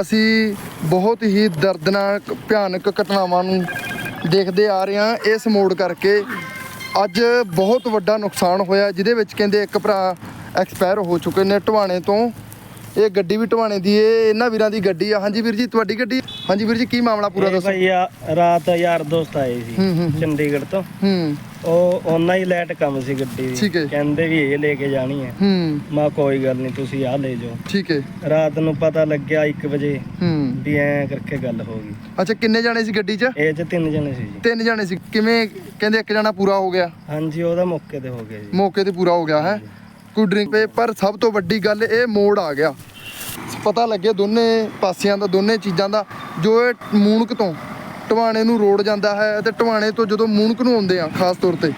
ਅਸੀਂ ਬਹੁਤ ਹੀ ਦਰਦਨਾਕ, ਭਿਆਨਕ ਘਟਨਾਵਾਂ ਨੂੰ ਦੇਖਦੇ ਆ ਰਹੇ ਹਾਂ। ਇਸ ਮੋੜ ਕਰਕੇ ਅੱਜ ਬਹੁਤ ਵੱਡਾ ਨੁਕਸਾਨ ਹੋਇਆ, ਜਿਹਦੇ ਵਿੱਚ ਕਹਿੰਦੇ ਇੱਕ ਭਰਾ ਐਕਸਪਾਇਰ ਹੋ ਚੁੱਕੇ ਨੇ ਢਵਾਣੇ ਤੋਂ ਇਹ ਗੱਡੀ ਵੀ ਢਵਾਣੇ ਦੀ ਇਹ ਇਹਨਾਂ ਵੀਰਾਂ ਦੀ ਗੱਡੀ ਆ। ਹਾਂਜੀ ਵੀਰ ਜੀ ਤੁਹਾਡੀ ਗੱਡੀ? ਹਾਂਜੀ ਵੀਰ ਜੀ ਕੀ ਮਾਮਲਾ ਪੂਰਾ ਦੱਸੋ? ਭਾਈ ਆ ਰਾਤ ਯਾਰ ਦੋਸਤ ਆਏ ਸੀ। ਚੰਡੀਗੜ੍ਹ ਤੋਂ। ਹੂੰ। ਉਹ ਉਹਨਾਂ ਹੀ ਲੈਟ ਕੰਮ ਸੀ ਗੱਡੀ ਠੀਕ ਹੈ। ਦੀ ਕਹਿੰਦੇ ਵੀ ਇਹ ਲੈ ਕੇ ਜਾਣੀ ਹੈ। ਹੂੰ। ਮਾ ਕੋਈ ਗੱਲ ਨਹੀਂ ਤੁਸੀਂ ਆ ਲੈ ਜਾਓ। ਠੀਕ ਹੈ। ਰਾਤ ਨੂੰ ਪਤਾ ਲੱਗਿਆ 1 ਵਜੇ ਹੂੰ। ਵੀ ਐ ਕਰਕੇ ਗੱਲ ਹੋ ਗਈ। ਅੱਛਾ ਕਿੰਨੇ ਜਾਣੇ ਸੀ ਗੱਡੀ 'ਚ? ਇਹ ਚ ਤਿੰਨ ਜਣੇ ਸੀ ਜੀ। ਤਿੰਨ ਜਾਣੇ ਸੀ। ਕਿਵੇਂ ਕਹਿੰਦੇ ਇੱਕ ਜਾਣਾ ਪੂਰਾ ਹੋ ਗਿਆ? ਹਾਂਜੀ ਉਹਦਾ ਮੌਕੇ ਤੇ ਹੋ ਗਿਆ ਜੀ। ਮੌਕੇ ਤੇ ਪੂਰਾ ਹੋ ਗਿਆ ਹੈ? ਕੋਈ ਡਰਿੰਕ ਪੇ ਪਰ ਸਭ ਤੋਂ ਵੱਡੀ ਗੱਲ ਇਹ ਮੋੜ ਆ ਗਿਆ। ਪਤਾ ਲੱਗੇ ਦੋਨੇ ਪਾਸਿਆਂ ਦਾ, ਦੋਨੇ ਚੀਜ਼ਾਂ ਦਾ, ਜੋ ਇਹ ਮੂਨਕ ਤੋਂ ਟਵਾਣੇ ਨੂੰ ਰੋਡ ਜਾਂਦਾ ਹੈ ਤੇ ਟਵਾਣੇ ਤੋਂ ਜਦੋਂ ਮੂਨਕ ਨੂੰ ਆਉਂਦੇ ਆ, ਖਾਸ ਤੌਰ ਤੇ,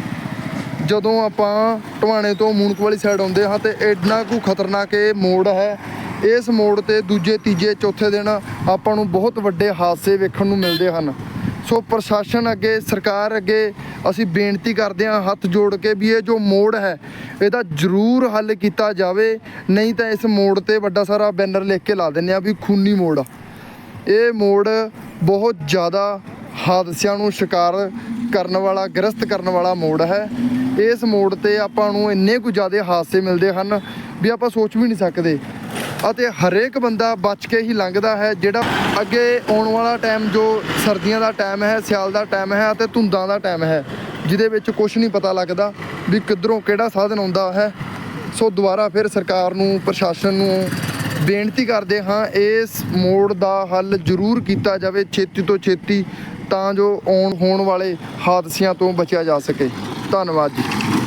ਜਦੋਂ ਆਪਾਂ ਟਵਾਣੇ ਤੋਂ ਮੂਨਕ ਵਾਲੀ ਸਾਈਡ ਆਉਂਦੇ ਹਾਂ ਤੇ ਇੰਨਾ ਕੁ ਖਤਰਨਾਕ ਇਹ ਮੋੜ ਹੈ। ਇਸ ਮੋੜ ਤੇ ਦੂਜੇ, ਤੀਜੇ, ਚੌਥੇ ਦਿਨ ਆਪਾਂ ਨੂੰ ਬਹੁਤ ਵੱਡੇ ਹਾਦਸੇ ਵੇਖਣ ਨੂੰ ਮਿਲਦੇ ਹਨ। ਸੋ ਪ੍ਰਸ਼ਾਸਨ ਅੱਗੇ, ਸਰਕਾਰ ਅੱਗੇ ਅਸੀਂ ਬੇਨਤੀ ਕਰਦੇ ਹਾਂ ਹੱਥ ਜੋੜ ਕੇ ਵੀ ਇਹ ਜੋ ਮੋੜ ਹੈ, ਇਹਦਾ ਜ਼ਰੂਰ ਹੱਲ ਕੀਤਾ ਜਾਵੇ। ਨਹੀਂ ਤਾਂ ਇਸ ਮੋੜ ਤੇ ਵੱਡਾ ਸਾਰਾ ਬੈਨਰ ਲਿਖ ਕੇ ਲਾ ਦਿੰਦੇ ਆ ਵੀ ਖੂਨੀ ਮੋੜ। ਆ ਇਹ ਮੋੜ ਬਹੁਤ ਜ਼ਿਆਦਾ ਹਾਦਸਿਆਂ ਨੂੰ ਸ਼ਿਕਾਰ ਕਰਨ ਵਾਲਾ, ਗ੍ਰਸਤ ਕਰਨ ਵਾਲਾ ਮੋੜ ਹੈ। ਇਸ ਮੋੜ ਤੇ ਆਪਾਂ ਨੂੰ ਇੰਨੇ ਕੁ ਜ਼ਿਆਦਾ ਹਾਦਸੇ ਮਿਲਦੇ ਹਨ ਵੀ ਆਪਾਂ ਸੋਚ ਵੀ ਨਹੀਂ ਸਕਦੇ। ਅਤੇ ਹਰੇਕ ਬੰਦਾ ਬਚ ਕੇ ਹੀ ਲੰਘਦਾ ਹੈ, ਜਿਹੜਾ ਅੱਗੇ ਆਉਣ ਵਾਲਾ ਟਾਈਮ ਜੋ ਸਰਦੀਆਂ ਦਾ ਟਾਈਮ ਹੈ, ਸਿਆਲ ਦਾ ਟਾਈਮ ਹੈ ਅਤੇ ਧੁੰਦਾਂ ਦਾ ਟਾਈਮ ਹੈ, ਜਿਹਦੇ ਵਿੱਚ ਕੁਝ ਨਹੀਂ ਪਤਾ ਲੱਗਦਾ ਵੀ ਕਿੱਧਰੋਂ ਕਿਹੜਾ ਸਾਧਨ ਆਉਂਦਾ ਹੈ। ਸੋ ਦੁਬਾਰਾ ਫਿਰ ਸਰਕਾਰ ਨੂੰ, ਪ੍ਰਸ਼ਾਸਨ ਨੂੰ ਬੇਨਤੀ ਕਰਦੇ ਹਾਂ, ਇਸ ਮੋੜ ਦਾ ਹੱਲ ਜ਼ਰੂਰ ਕੀਤਾ ਜਾਵੇ, ਛੇਤੀ ਤੋਂ ਛੇਤੀ ਤਾਂ ਜੋ ਆਉਣ ਹੋਣ ਵਾਲੇ ਹਾਦਸਿਆਂ ਤੋਂ ਬਚਿਆ ਜਾ ਸਕੇ। ਧੰਨਵਾਦ ਜੀ।